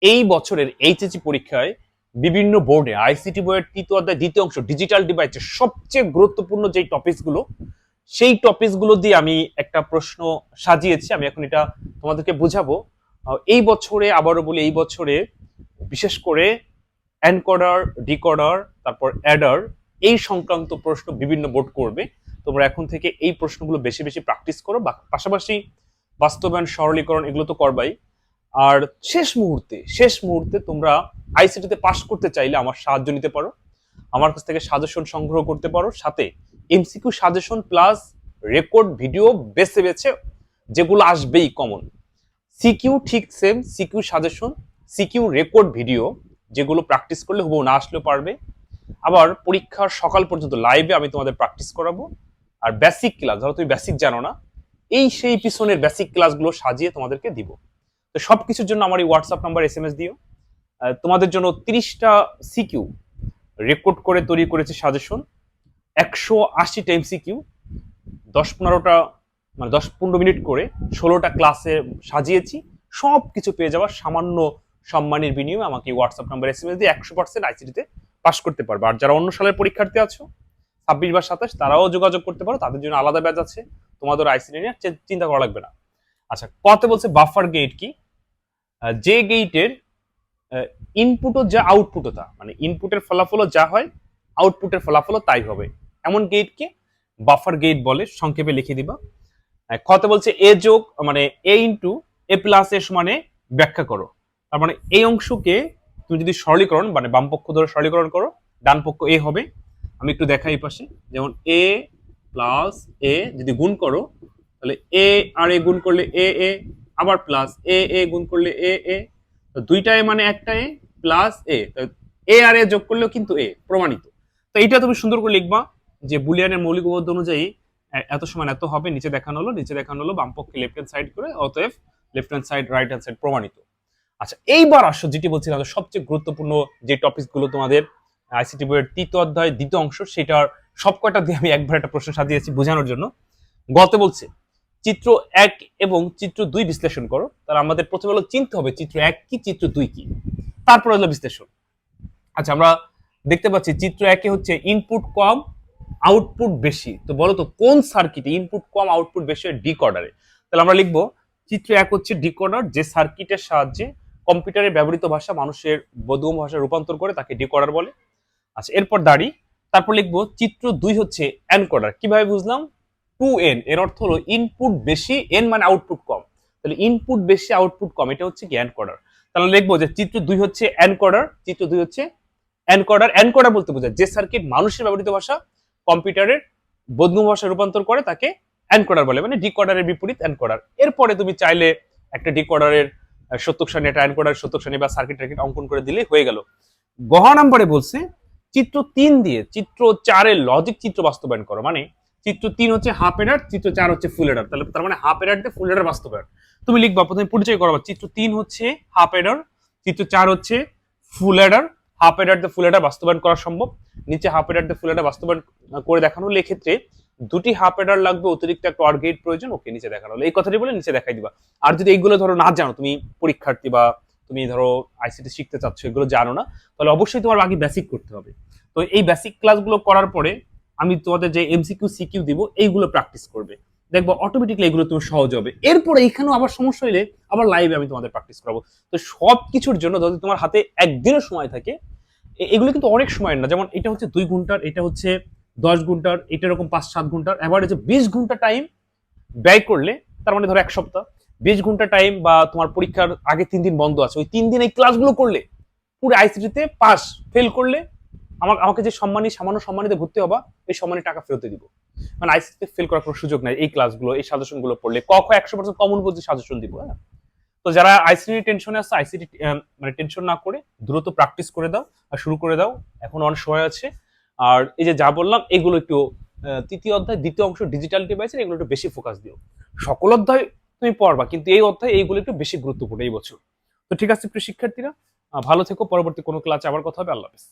এই বছরের এইচএসসি পরীক্ষায় বিভিন্ন বোর্ডে আইসিটি বইয়ের তৃতীয় অধ্যায়, দ্বিতীয় অংশ ডিজিটাল ডিভাইসের সবচেয়ে গুরুত্বপূর্ণ যে টপিকসগুলো সেই টপিকসগুলো দিয়ে আমি একটা প্রশ্ন সাজিয়েছি। আমি এখন এটা তোমাদেরকে বুঝাবো। এই বছরে, আবারও বলি, এই বছরে বিশেষ করে এনকোডার ডিকোডার তারপর অ্যাডার এই সংক্রান্ত প্রশ্ন বিভিন্ন বোর্ড করবে। তোমরা এখন থেকে এই প্রশ্নগুলো বেশি বেশি প্র্যাকটিস করো। বা- পাশাপাশি বাস্তবায়ন, সরলীকরণ এগুলো তো করবাই। আর শেষ মুহূর্তে শেষ মুহূর্তে তোমরা আইসিটিতে পাশ করতে চাইলে আমার সাহায্য নিতে পারো। আমার কাছ থেকে সাজেশন সংগ্রহ করতে পারো। সাথে MCQ suggestion plus record video বেছে বেছে, যেগুলো আসবেই কমন সিকিউ ঠিক same CQ suggestion CQ record video যেগুলো প্র্যাকটিস করলে হুবহু না আসলেও পারবে। আবার পরীক্ষার সকাল পর্যন্ত লাইভে আমি তোমাদের প্র্যাকটিস করাবো। আর বেসিক ক্লাস ধরো তুমি বেসিক জানো না, এই সেই পিছনের বেসিক ক্লাসগুলো সাজিয়ে তোমাদেরকে দিব। তো সব কিছুর জন্য আমার এই WhatsApp number S M S দিও তোমাদের জন্য তিরিশটা সিকিউ রেকর্ড করে তৈরি করেছে সাজেশন একশো আশিটা এমসিকিউ দশ পনেরোটা মানে দশ পনেরো মিনিট করে ষোলোটা ক্লাসে সাজিয়েছি। সব কিছু পেয়ে যাওয়ার সামান্য সম্মানের বিনিময়ে আমাকে WhatsApp number S M S দিয়ে একশো পার্সেন্ট আইসিটিতে পাশ করতে পারবে। আর যারা অন্য সালের পরীক্ষার্থী আছো, ছাব্বিশ বা সাতাশ, তারাও যোগাযোগ করতে পারো। তাদের জন্য আলাদা ব্যাচ আছে। তোমাদের আইসিটি নিয়ে চিন্তা করা লাগবে না। আচ্ছা কত বলছে বাফার গেট কি? যে গেটের ইনপুটও যা আউটপুটও তা। মানে ইনপুটের ফলাফলও যা হয় আউটপুটের ফলাফলও তাই হবে। এমন গেটকে বাফার গেট বলে, সংক্ষেপে লিখে দিবা। কত বলছে এ যোগ মানে A into A plus S মানে ব্যাখ্যা করো। তার মানে এই অংশকে তুমি যদি সরলীকরণ মানে বাম পক্ষ ধরে সরলীকরণ করো, ডান পক্ষ এ হবে। আমি একটু দেখাই পাশে। যেমন এ প্লাস এ যদি গুণ করো তাহলে এ আর এ গুণ করলে এ এ আবার প্লাস এ এ গুণ করলে এ এ তো দুইটা এ মানে একটা এ প্লাস এ এ আর এ যোগ করলেও কিন্তু এ প্রমাণিত। তো এইটা তুমি সুন্দর করে লিখবা যে বুলিয়ানের মৌলিক উপপাদ্য অনুযায়ী এত সমান এত হবে, নিচে দেখানো হলো, নিচে দেখানো হলো বাম পক্ষে লেফট হ্যান্ড সাইড করে, অতএব left hand side right hand side প্রমাণিত। আচ্ছা এইবার আসো, যেটি বলছিলাম সবচেয়ে গুরুত্বপূর্ণ যে টপিকগুলো তোমাদের আইসিটি বইয়ের তৃতীয় অধ্যায়, দ্বিতীয় অংশ, সেটার সব কয়টা দিয়ে আমি একবার একটা প্রশ্ন সাজিয়েছি বোঝানোর জন্য। গল্পে বলছে চিত্র এক এবং চিত্র দুই বিশ্লেষণ করো। তাহলে আমাদের প্রথমে হলো চিনতে হবে চিত্র এক কি, চিত্র দুই কি। তারপরে হলো বিশ্লেষণ। আচ্ছা আমরা দেখতে পাচ্ছি চিত্র একে হচ্ছে ইনপুট কম আউটপুট বেশি। তো বলো তো কোন সার্কিটে ইনপুট কম আউটপুট বেশি হয় ডিকর্ডারে তাহলে আমরা লিখব, চিত্র এক হচ্ছে ডিকর্ডার যে সার্কিটের সাহায্যে কম্পিউটারে ব্যবহৃত ভাষা মানুষের বোধগম্য ভাষা রূপান্তর করে তাকে ডিকোডার বলে। আচ্ছা এরপর দাঁড়ি, তারপর লিখব চিত্র দুই হচ্ছে এনকোডার কীভাবে বুঝলাম? টু এন এর অর্থ হলো ইনপুট বেশি এন মানে আউটপুট কম। তাহলে ইনপুট বেশি আউটপুট কম, এটা হচ্ছে কি এনকোডার তাহলে লিখব যে চিত্র দুই হচ্ছে এনকোডার চিত্র দুই হচ্ছে এনকোডার এনকোডার বলতে বোঝায় যে সার্কিট মানুষের ব্যবহৃত ভাষা কম্পিউটারের বোধগম্য ভাষায় রূপান্তর করে তাকে এনকোডার বলে মানে ডিকোডারের বিপরীত এনকোডার এরপরে তুমি চাইলে একটা ডিকোডারের সত্যক সারণী একটা এনকোডার সত্যক সারণী বা সার্কিট টার্কিট অঙ্কন করে দিলেই হয়ে গেল। গহ নাম্বারে বলছে, চিত্র তিন দিয়ে চিত্র চারের লজিক চিত্র বাস্তবায়ন করো মানে চিত্র তিন হচ্ছে হাফ এডার চিত্র চার হচ্ছে ফুল এডার তাহলে তার মানে হাফ এডার দিয়ে ফুল এডার বাস্তবায়ন তুমি লিখবা, প্রথমে পরিচয় করবা চিত্র তিন হচ্ছে হাফ এডার চিত্র চার হচ্ছে ফুল এডার হাফ এডার দিয়ে ফুল এডার বাস্তবায়ন করা সম্ভব। নিচে হাফ এডার দিয়ে ফুল এডার বাস্তবায়ন করে দেখানো হলে। এক্ষেত্রে দুটি হাফ এডার লাগবে, অতিরিক্ত একটা অর গেট প্রয়োজন। ওকে, নিচে দেখানো হলো। এই কথাটি বলে নিচে দেখাই দিবা। আর যদি এইগুলো ধরো না জানো, তুমি পরীক্ষার্থী বা তুমি ধরো আইসিটি শিখতে চাচ্ছ, এগুলো জানো না, তাহলে অবশ্যই তোমার আগে বেসিক করতে হবে। তো এই বেসিক ক্লাসগুলো করার পরে আমি তোমাদের যে এমসিকিউ সিকিউ দিব, এইগুলো প্র্যাকটিস করবে। দেখব অটোমেটিকলি এগুলো তুমি সহজ হবে। এরপরে এখানেও আবার সমস্যা হলে আবার লাইভে আমি তোমাদের প্র্যাকটিস করাবো। তো সব কিছুর জন্য যদি তোমার হাতে একদিনও সময় থাকে এগুলো কিন্তু অনেক সময়ের না। যেমন এটা হচ্ছে দুই ঘণ্টার, এটা হচ্ছে দশ ঘণ্টার, এটা এরকম পাঁচ সাত ঘণ্টার। এভারেজে বিশ ঘণ্টা টাইম ব্যয় করলে, তার মানে ধরো এক সপ্তাহ, বিশ ঘণ্টা টাইম বা তোমার পরীক্ষার আগে তিন দিন বন্ধ আছে, ওই তিন দিন এই ক্লাসগুলো করলে, পুরো আইসিটিতে পাস ফেল করলে আমার আমাকে যে সম্মানী সামান্য সম্মানিতে ভর্তি হবা, এই সম্মানের টাকা ফেরত দিব। মানে আইসিটিতে ফেল করার কোনো সুযোগ নাই এই ক্লাসগুলো এই সাজেশনগুলো পড়লে। ক একশো পার্সেন্ট কমন বলতে সাজেশন দিব হ্যাঁ? তো যারা আইসিটি টেনশনে আছে আইসিটি মানে টেনশন না করে দ্রুত প্র্যাকটিস করে দাও আর শুরু করে দাও। এখন অনেক সময় আছে। আর এই যে যা বললাম, এগুলো একটু তৃতীয় অধ্যায়, দ্বিতীয় অংশ ডিজিটাল ডিভাইসের এগুলো একটু বেশি ফোকাস দিও। সকল অধ্যায় তুমি পড়বা, কিন্তু এই অধ্যায় এইগুলো একটু বেশি গুরুত্বপূর্ণ এই বছর। তো ঠিক আছে প্রিয় শিক্ষার্থীরা ভালো থেকো, পরবর্তী কোনো ক্লাসে আবার কথা হবে, আল্লাহ হাফেজ।